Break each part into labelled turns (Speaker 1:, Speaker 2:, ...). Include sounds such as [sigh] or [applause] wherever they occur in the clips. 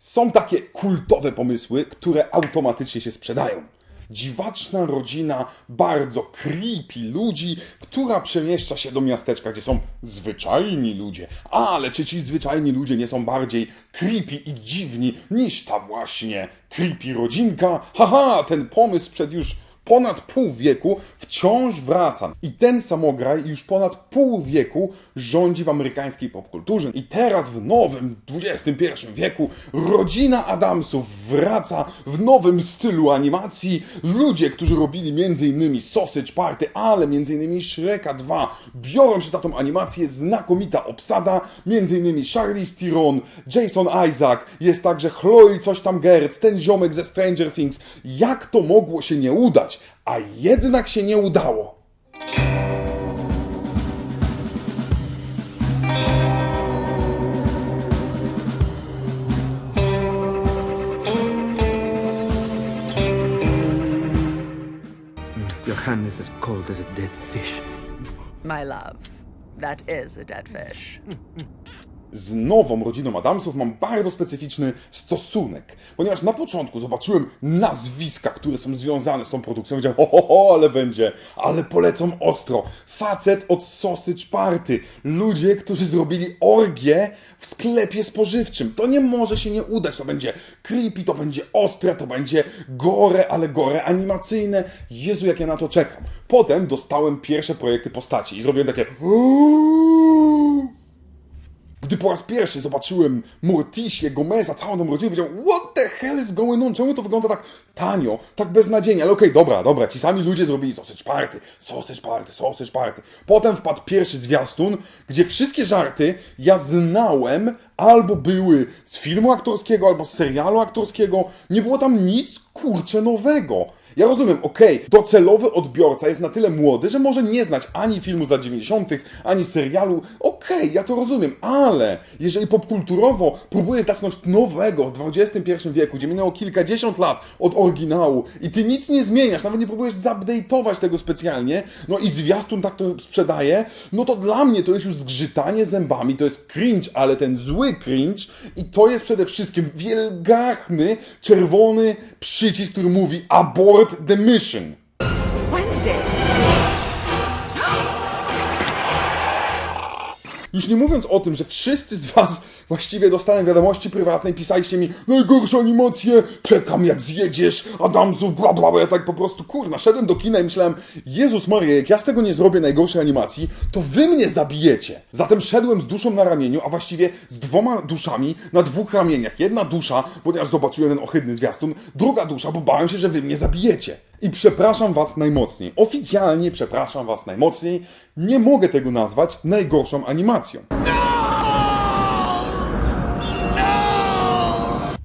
Speaker 1: Są takie kultowe pomysły, które automatycznie się sprzedają. Dziwaczna rodzina bardzo creepy ludzi, która przemieszcza się do miasteczka, gdzie są zwyczajni ludzie. Ale czy ci zwyczajni ludzie nie są bardziej creepy i dziwni niż ta właśnie creepy rodzinka? Haha, ten pomysł sprzed już ponad pół wieku wciąż wraca. I ten samograj już ponad pół wieku rządzi w amerykańskiej popkulturze. I teraz w nowym XXI wieku rodzina Adamsów wraca w nowym stylu animacji. Ludzie, którzy robili m.in. Sausage Party, ale m.in. Shreka 2, biorą się za tą animację. Znakomita obsada, m.in. Charlize Theron, Jason Isaac, jest także Chloe coś tam Gertz, ten ziomek ze Stranger Things. Jak to mogło się nie udać? A jednak się nie udało.
Speaker 2: Your hand is as cold as a dead fish.
Speaker 3: My love, that is a dead fish.
Speaker 1: Z nową rodziną Adamsów mam bardzo specyficzny stosunek, ponieważ na początku zobaczyłem nazwiska, które są związane z tą produkcją. Wiedziałem, ho, ho, ho, ale będzie, ale polecą ostro. Facet od Sausage Party. Ludzie, którzy zrobili orgię w sklepie spożywczym. To nie może się nie udać. To będzie creepy, to będzie ostre, to będzie gore, ale gore animacyjne. Jezu, jak ja na to czekam. Potem dostałem pierwsze projekty postaci i zrobiłem takie... Gdy po raz pierwszy zobaczyłem Morticia, Gomeza, całą tą rodzinę, powiedziałem, what the hell is going on? Czemu to wygląda tak tanio, tak beznadziejnie? Ale okej, dobra, dobra, ci sami ludzie zrobili sausage party, sausage party, sausage party. Potem wpadł pierwszy zwiastun, gdzie wszystkie żarty ja znałem, albo były z filmu aktorskiego, albo z serialu aktorskiego. Nie było tam nic, kurczę, nowego. Ja rozumiem, okej, docelowy odbiorca jest na tyle młody, że może nie znać ani filmu z lat 90., ani serialu. Okej, ja to rozumiem, ale jeżeli popkulturowo próbujesz dać coś nowego w XXI wieku, gdzie minęło kilkadziesiąt lat od oryginału i ty nic nie zmieniasz, nawet nie próbujesz zupdate'ować tego specjalnie, no i zwiastun tak to sprzedaje, no to dla mnie to jest już zgrzytanie zębami, to jest cringe, ale ten zły cringe i to jest przede wszystkim wielgachny, czerwony przycisk, który mówi abort the mission.
Speaker 3: Wednesday.
Speaker 1: Już nie mówiąc o tym, że wszyscy z was właściwie dostałem wiadomości prywatnej, pisaliście mi najgorsze animacje, czekam jak zjedziesz, Adamsów, bla bla, bla. ja tak po prostu, kurna, szedłem do kina i myślałem, Jezus Maria, jak ja z tego nie zrobię najgorszej animacji, to wy mnie zabijecie. Zatem szedłem z duszą na ramieniu, a właściwie z dwoma duszami na dwóch ramieniach. Jedna dusza, ponieważ zobaczyłem ten ohydny zwiastun, druga dusza, bo bałem się, że wy mnie zabijecie. I przepraszam was najmocniej. Oficjalnie przepraszam was najmocniej. Nie mogę tego nazwać najgorszą animacją.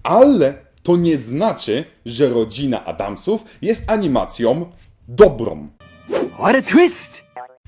Speaker 1: Ale to nie znaczy, że rodzina Adamsów jest animacją dobrą.
Speaker 2: What a twist!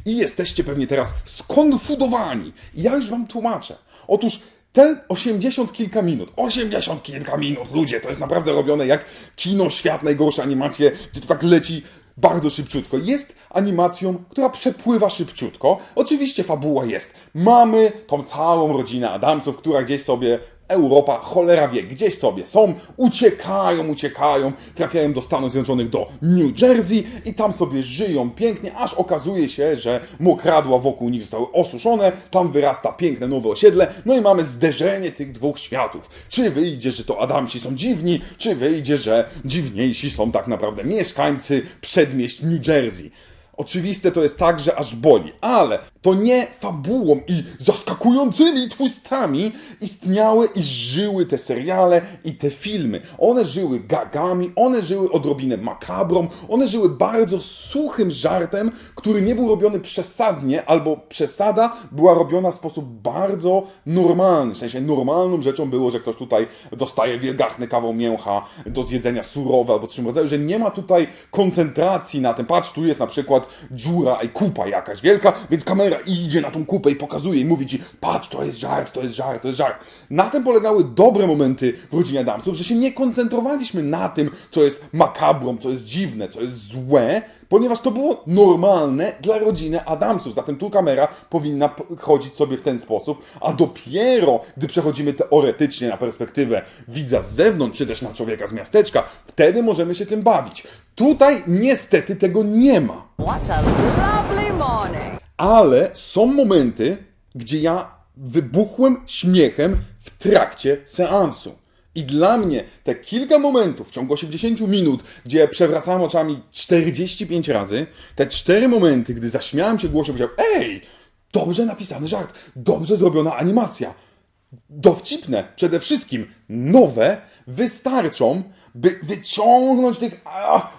Speaker 1: I jesteście pewnie teraz skonfudowani. Ja już wam tłumaczę. Otóż te 80 kilka minut, 80 kilka minut, ludzie, to jest naprawdę robione jak kino świat, najgorsze animacje, gdzie to tak leci bardzo szybciutko. Jest animacją, która przepływa szybciutko. Oczywiście fabuła jest. Mamy tą całą rodzinę Adamsów, która gdzieś sobie Europa, cholera wie, gdzieś sobie są, uciekają, uciekają, trafiają do Stanów Zjednoczonych, do New Jersey i tam sobie żyją pięknie, aż okazuje się, że mokradła wokół nich zostały osuszone, tam wyrasta piękne nowe osiedle, no i mamy zderzenie tych dwóch światów. Czy wyjdzie, że to Adamci są dziwni, czy wyjdzie, że dziwniejsi są tak naprawdę mieszkańcy przedmieść New Jersey. Oczywiste to jest tak, że aż boli, ale to nie fabułą i zaskakującymi twistami istniały i żyły te seriale i te filmy. One żyły gagami, one żyły odrobinę makabrą, one żyły bardzo suchym żartem, który nie był robiony przesadnie, albo przesada była robiona w sposób bardzo normalny. W sensie normalną rzeczą było, że ktoś tutaj dostaje wielgachny kawał mięcha do zjedzenia surowe albo czym rodzaju, że nie ma tutaj koncentracji na tym. Patrz, tu jest na przykład dziura i kupa jakaś wielka, więc kamera i idzie na tą kupę i pokazuje i mówi ci, patrz, to jest żart, to jest żart, to jest żart. Na tym polegały dobre momenty w rodzinie Adamsów, że się nie koncentrowaliśmy na tym, co jest makabrą, co jest dziwne, co jest złe, ponieważ to było normalne dla rodziny Adamsów. Zatem tu kamera powinna chodzić sobie w ten sposób, a dopiero gdy przechodzimy teoretycznie na perspektywę widza z zewnątrz, czy też na człowieka z miasteczka, wtedy możemy się tym bawić. Tutaj niestety tego nie ma.
Speaker 3: What a lovely morning.
Speaker 1: Ale są momenty, gdzie ja wybuchłem śmiechem w trakcie seansu. I dla mnie te kilka momentów w ciągu 80 minut, gdzie przewracałem oczami 45 razy, te cztery momenty, gdy zaśmiałem się głośno, powiedziałem: Ej, dobrze napisany żart, dobrze zrobiona animacja. Dowcipne, przede wszystkim nowe, wystarczą, by wyciągnąć tych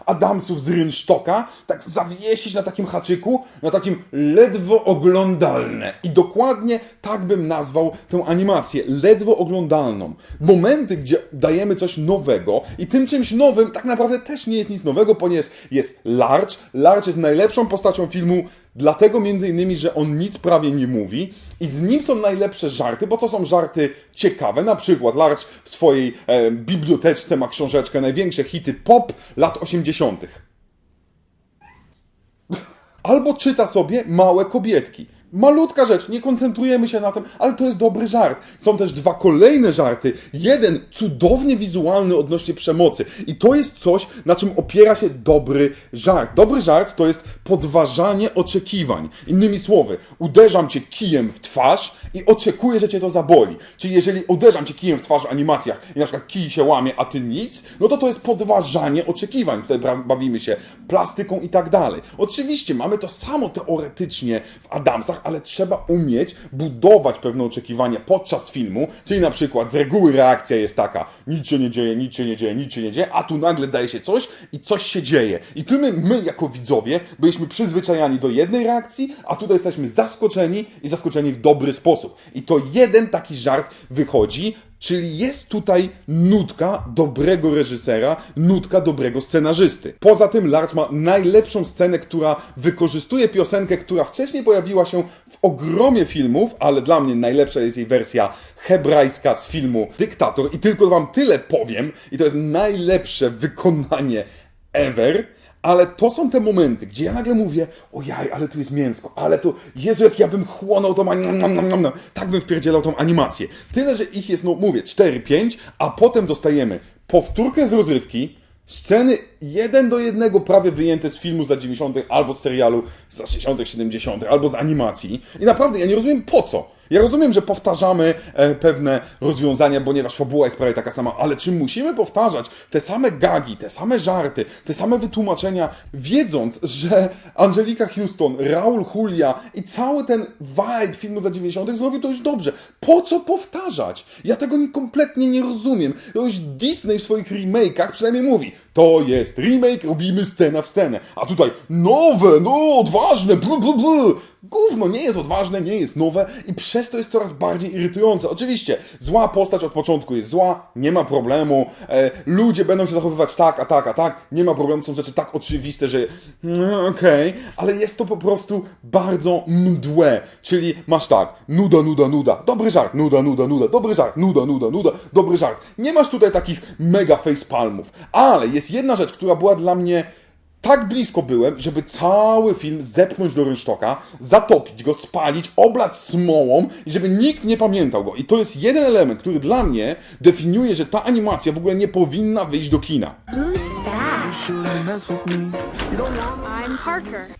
Speaker 1: Adamsów z rynsztoka, tak zawiesić na takim haczyku, na takim ledwo oglądalne. I dokładnie tak bym nazwał tę animację, ledwo oglądalną. Momenty, gdzie dajemy coś nowego i tym czymś nowym tak naprawdę też nie jest nic nowego, ponieważ jest Large. Large jest najlepszą postacią filmu, dlatego między innymi, że on nic prawie nie mówi i z nim są najlepsze żarty, bo to są żarty ciekawe. Na przykład Large w swojej e, biblioteczce ma książeczkę największe hity pop lat 80. Albo czyta sobie małe kobietki. Malutka rzecz, nie koncentrujemy się na tym, ale to jest dobry żart. Są też dwa kolejne żarty. Jeden cudownie wizualny odnośnie przemocy. I to jest coś, na czym opiera się dobry żart. Dobry żart to jest podważanie oczekiwań. Innymi słowy, uderzam cię kijem w twarz i oczekuję, że cię to zaboli. Czyli jeżeli uderzam cię kijem w twarz w animacjach i na przykład kij się łamie, a ty nic, no to to jest podważanie oczekiwań. Tutaj bawimy się plastyką i tak dalej. Oczywiście mamy to samo teoretycznie w Adamsach, ale trzeba umieć budować pewne oczekiwania podczas filmu, czyli na przykład z reguły reakcja jest taka, nic się nie dzieje, nic się nie dzieje, nic się nie dzieje, a tu nagle daje się coś i coś się dzieje. I tu my, my jako widzowie byliśmy przyzwyczajani do jednej reakcji, a tutaj jesteśmy zaskoczeni i zaskoczeni w dobry sposób. I to jeden taki żart wychodzi, Czyli jest tutaj nutka dobrego reżysera, nutka dobrego scenarzysty. Poza tym Larch ma najlepszą scenę, która wykorzystuje piosenkę, która wcześniej pojawiła się w ogromie filmów, ale dla mnie najlepsza jest jej wersja hebrajska z filmu Dyktator. I tylko wam tyle powiem, i to jest najlepsze wykonanie ever. Ale to są te momenty, gdzie ja nagle mówię, ojaj, ale tu jest mięsko, ale tu, Jezu, jak ja bym chłonął tą animację, tak bym wpierdzielał tą animację. Tyle, że ich jest, no mówię, 4-5, a potem dostajemy powtórkę z rozrywki, sceny jeden do jednego prawie wyjęte z filmu z lat 90. albo z serialu z lat 60., 70., albo z animacji. I naprawdę, ja nie rozumiem po co. Ja rozumiem, że powtarzamy e, pewne rozwiązania, ponieważ fabuła jest prawie taka sama, ale czy musimy powtarzać te same gagi, te same żarty, te same wytłumaczenia, wiedząc, że Angelika Houston, Raul Julia i cały ten vibe filmu z lat 90. zrobił to już dobrze. Po co powtarzać? Ja tego nie, kompletnie nie rozumiem. Już Disney w swoich remake'ach przynajmniej mówi, to jest remake, robimy scena w scenę. A tutaj nowe, no odważne, blu, blu, blu. Gówno nie jest odważne, nie jest nowe i przez to jest coraz bardziej irytujące. Oczywiście, zła postać od początku jest zła, nie ma problemu. E, ludzie będą się zachowywać tak, a tak, a tak. Nie ma problemu, są rzeczy tak oczywiste, że no, okej, ale jest to po prostu bardzo mdłe. Czyli masz tak, nuda, nuda, nuda, dobry żart, nuda, nuda, nuda, dobry żart, nuda, nuda, nuda, dobry żart. Nie masz tutaj takich mega facepalmów, ale jest jedna rzecz, która była dla mnie tak blisko byłem, żeby cały film zepchnąć do rynsztoka, zatopić go, spalić, oblać smołą i żeby nikt nie pamiętał go. I to jest jeden element, który dla mnie definiuje, że ta animacja w ogóle nie powinna wyjść do kina.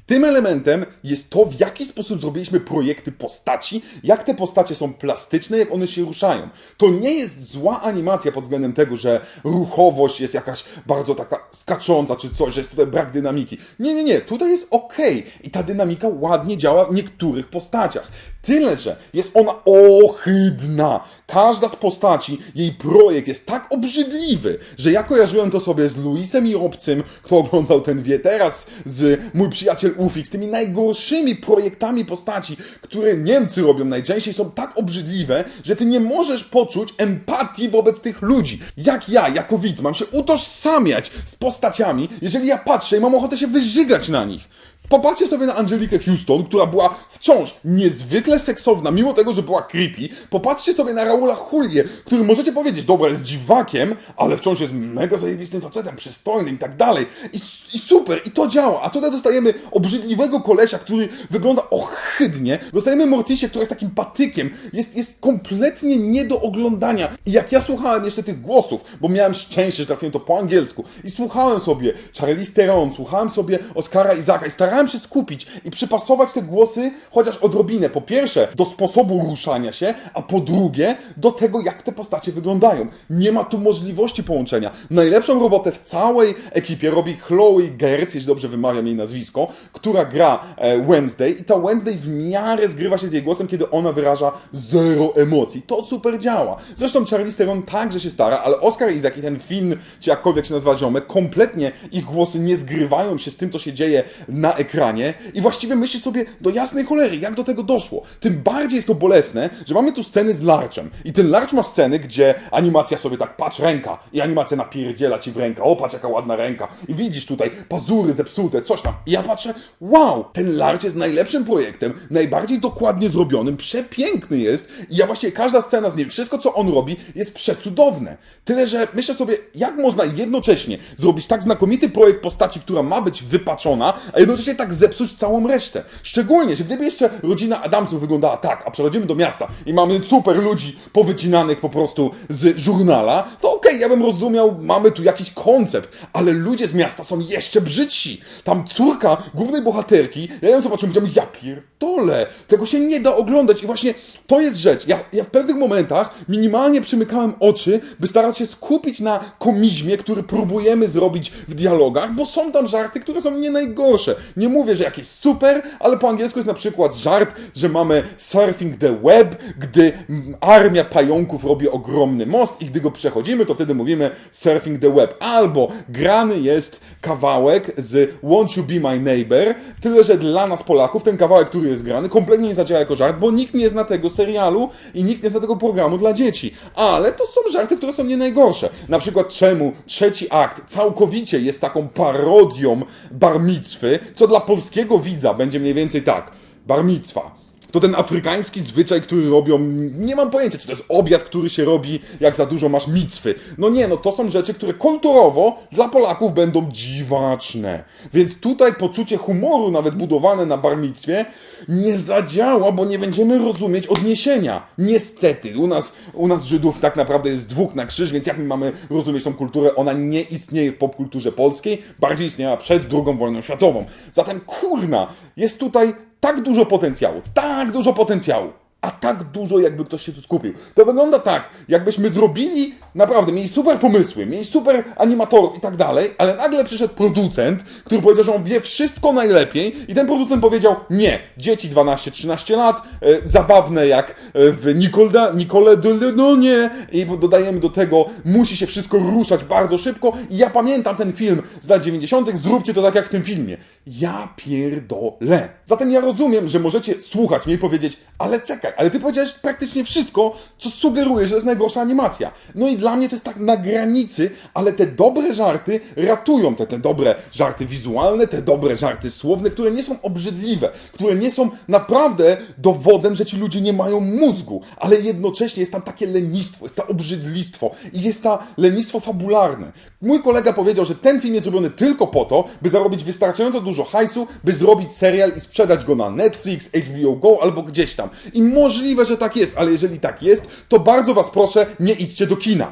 Speaker 1: Tym elementem jest to, w jaki sposób zrobiliśmy projekty postaci, jak te postacie są plastyczne, jak one się ruszają. To nie jest zła animacja pod względem tego, że ruchowość jest jakaś bardzo taka skacząca, czy coś, że jest tutaj brak dynamiki. Nie, nie, nie, tutaj jest ok i ta dynamika ładnie działa w niektórych postaciach. Tyle, że jest ona ohydna. Każda z postaci, jej projekt jest tak obrzydliwy, że ja kojarzyłem to sobie z Luisem i Obcym, kto oglądał ten wie teraz, z mój przyjaciel Ufix, tymi najgorszymi projektami postaci, które Niemcy robią najczęściej, są tak obrzydliwe, że ty nie możesz poczuć empatii wobec tych ludzi. Jak ja, jako widz, mam się utożsamiać z postaciami, jeżeli ja patrzę i mam ochotę się wyżygać na nich. Popatrzcie sobie na Angelikę Houston, która była wciąż niezwykle seksowna, mimo tego, że była creepy. Popatrzcie sobie na Raula Julię, który możecie powiedzieć, dobra, jest dziwakiem, ale wciąż jest mega zajebistym facetem, przystojnym i tak dalej. I, I super, i to działa. A tutaj dostajemy obrzydliwego kolesia, który wygląda ohydnie. Dostajemy Mortisie, który jest takim patykiem. Jest, jest kompletnie nie do oglądania. I jak ja słuchałem jeszcze tych głosów, bo miałem szczęście, że trafiłem to po angielsku i słuchałem sobie Charlize Theron, słuchałem sobie Oscara Izaka i starałem się skupić i przypasować te głosy chociaż odrobinę. Po pierwsze, do sposobu ruszania się, a po drugie, do tego, jak te postacie wyglądają. Nie ma tu możliwości połączenia. Najlepszą robotę w całej ekipie robi Chloe Gertz, jeśli dobrze wymawiam jej nazwisko, która gra e, Wednesday i ta Wednesday w miarę zgrywa się z jej głosem, kiedy ona wyraża zero emocji. To super działa. Zresztą Charlize Theron także się stara, ale Oscar Isaac i ten Finn, czy jakkolwiek się nazywa ziomek, kompletnie ich głosy nie zgrywają się z tym, co się dzieje na ekranie i właściwie myślisz sobie do jasnej cholery, jak do tego doszło. Tym bardziej jest to bolesne, że mamy tu sceny z Larczem i ten Larcz ma sceny, gdzie animacja sobie tak, patrz ręka i animacja napierdziela ci w rękę, o patrz jaka ładna ręka i widzisz tutaj pazury zepsute, coś tam. I ja patrzę, wow, ten Larcz jest najlepszym projektem, najbardziej dokładnie zrobionym, przepiękny jest i ja właściwie każda scena z nim, wszystko co on robi jest przecudowne. Tyle, że myślę sobie, jak można jednocześnie zrobić tak znakomity projekt postaci, która ma być wypaczona, a jednocześnie tak zepsuć całą resztę. Szczególnie, że gdyby jeszcze rodzina Adamsów wyglądała tak, a przechodzimy do miasta i mamy super ludzi powycinanych po prostu z żurnala, to okej, ja bym rozumiał, mamy tu jakiś koncept, ale ludzie z miasta są jeszcze brzydsi. Tam córka głównej bohaterki, ja ją zobaczyłem, powiedziałem, ja pierdolę, tego się nie da oglądać i właśnie to jest rzecz. Ja, ja w pewnych momentach minimalnie przymykałem oczy, by starać się skupić na komizmie, który próbujemy zrobić w dialogach, bo są tam żarty, które są nie najgorsze. Nie mówię, że jakieś super, ale po angielsku jest na przykład żart, że mamy surfing the web, gdy armia pająków robi ogromny most i gdy go przechodzimy, to wtedy mówimy surfing the web. Albo grany jest kawałek z Won't You Be My Neighbor, tyle że dla nas Polaków ten kawałek, który jest grany, kompletnie nie zadziała jako żart, bo nikt nie zna tego serialu i nikt nie zna tego programu dla dzieci. Ale to są żarty, które są nie najgorsze. Na przykład czemu trzeci akt całkowicie jest taką parodią bar micwy, co dla polskiego widza będzie mniej więcej tak. Bar micwa. To ten afrykański zwyczaj, który robią, nie mam pojęcia, czy to jest obiad, który się robi, jak za dużo masz micwy. No nie, no to są rzeczy, które kulturowo dla Polaków będą dziwaczne. Więc tutaj poczucie humoru, nawet budowane na barmicwie, nie zadziała, bo nie będziemy rozumieć odniesienia. Niestety, u nas, u nas Żydów tak naprawdę jest dwóch na krzyż, więc jak my mamy rozumieć tą kulturę? Ona nie istnieje w popkulturze polskiej, bardziej istniała przed II wojną światową. Zatem kurna, jest tutaj tak dużo potencjału, tak dużo potencjału, a tak dużo, jakby ktoś się tu skupił. To wygląda tak, jakbyśmy zrobili, naprawdę, mieli super pomysły, mieli super animatorów i tak dalej, ale nagle przyszedł producent, który powiedział, że on wie wszystko najlepiej i ten producent powiedział, nie, dzieci 12-13 lat, e, zabawne jak e, w Nicole, Nicole de Lenonie i dodajemy do tego, musi się wszystko ruszać bardzo szybko i ja pamiętam ten film z lat 90., zróbcie to tak jak w tym filmie. Ja pierdolę. Zatem ja rozumiem, że możecie słuchać mnie i powiedzieć, ale czekaj, ale ty powiedziałeś praktycznie wszystko, co sugeruje, że to jest najgorsza animacja. No i dla mnie to jest tak na granicy, ale te dobre żarty ratują te, te dobre żarty wizualne, te dobre żarty słowne, które nie są obrzydliwe, które nie są naprawdę dowodem, że ci ludzie nie mają mózgu, ale jednocześnie jest tam takie lenistwo, jest to obrzydlistwo i jest ta lenistwo fabularne. Mój kolega powiedział, że ten film jest zrobiony tylko po to, by zarobić wystarczająco dużo hajsu, by zrobić serial i sprzedać go na Netflix, HBO Go albo gdzieś tam. I możliwe, że tak jest, ale jeżeli tak jest, to bardzo was proszę, nie idźcie do kina.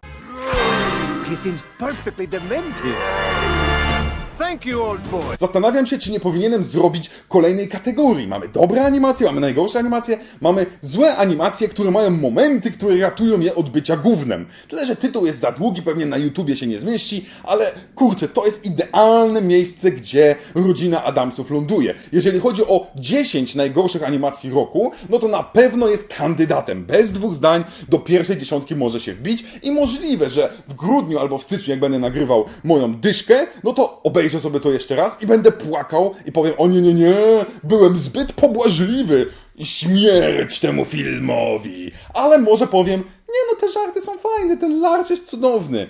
Speaker 2: He seems perfectly demented. Thank you, old boy.
Speaker 1: Zastanawiam się, czy nie powinienem zrobić kolejnej kategorii. Mamy dobre animacje, mamy najgorsze animacje, mamy złe animacje, które mają momenty, które ratują je od bycia gównem. Tyle, że tytuł jest za długi, pewnie na YouTubie się nie zmieści, ale kurczę, to jest idealne miejsce, gdzie rodzina Adamsów ląduje. Jeżeli chodzi o 10 najgorszych animacji roku, no to na pewno jest kandydatem. Bez dwóch zdań do pierwszej dziesiątki może się wbić i możliwe, że w grudniu albo w styczniu, jak będę nagrywał moją dyszkę, no to obejrzę sobie to jeszcze raz i będę płakał i powiem, o nie, nie, nie, byłem zbyt pobłażliwy śmierć temu filmowi. Ale może powiem, nie no, te żarty są fajne, ten larcz jest cudowny.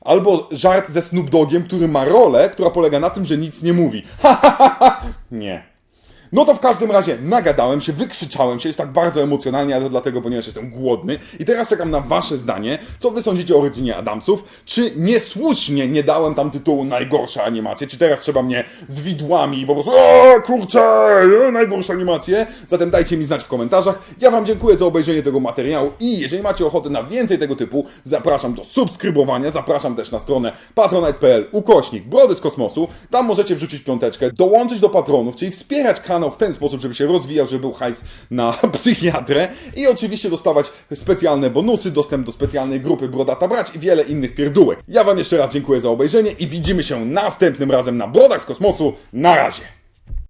Speaker 1: Albo żart ze Snoop Dogiem, który ma rolę, która polega na tym, że nic nie mówi. [laughs] Ha, ha, ha, ha. Nie. No to w każdym razie nagadałem się, wykrzyczałem się, jest tak bardzo emocjonalnie, ale to dlatego, ponieważ jestem głodny. I teraz czekam na wasze zdanie, co wy sądzicie o rodzinie Adamsów? Czy niesłusznie nie dałem tam tytułu najgorsza animacja? Czy teraz trzeba mnie z widłami po prostu o kurczę, e, najgorsze animacje? Zatem dajcie mi znać w komentarzach. Ja wam dziękuję za obejrzenie tego materiału i jeżeli macie ochotę na więcej tego typu, zapraszam do subskrybowania, zapraszam też na stronę patronite.pl ukośnik Brody z Kosmosu. Tam możecie wrzucić piąteczkę, dołączyć do patronów, czyli wspierać kanał w ten sposób, żeby się rozwijał, żeby był hajs na [laughs] psychiatrę i oczywiście dostawać specjalne bonusy, dostęp do specjalnej grupy Brodata Brać i wiele innych pierdółek. Ja wam jeszcze raz dziękuję za obejrzenie i widzimy się następnym razem na Brodach z Kosmosu. Na razie!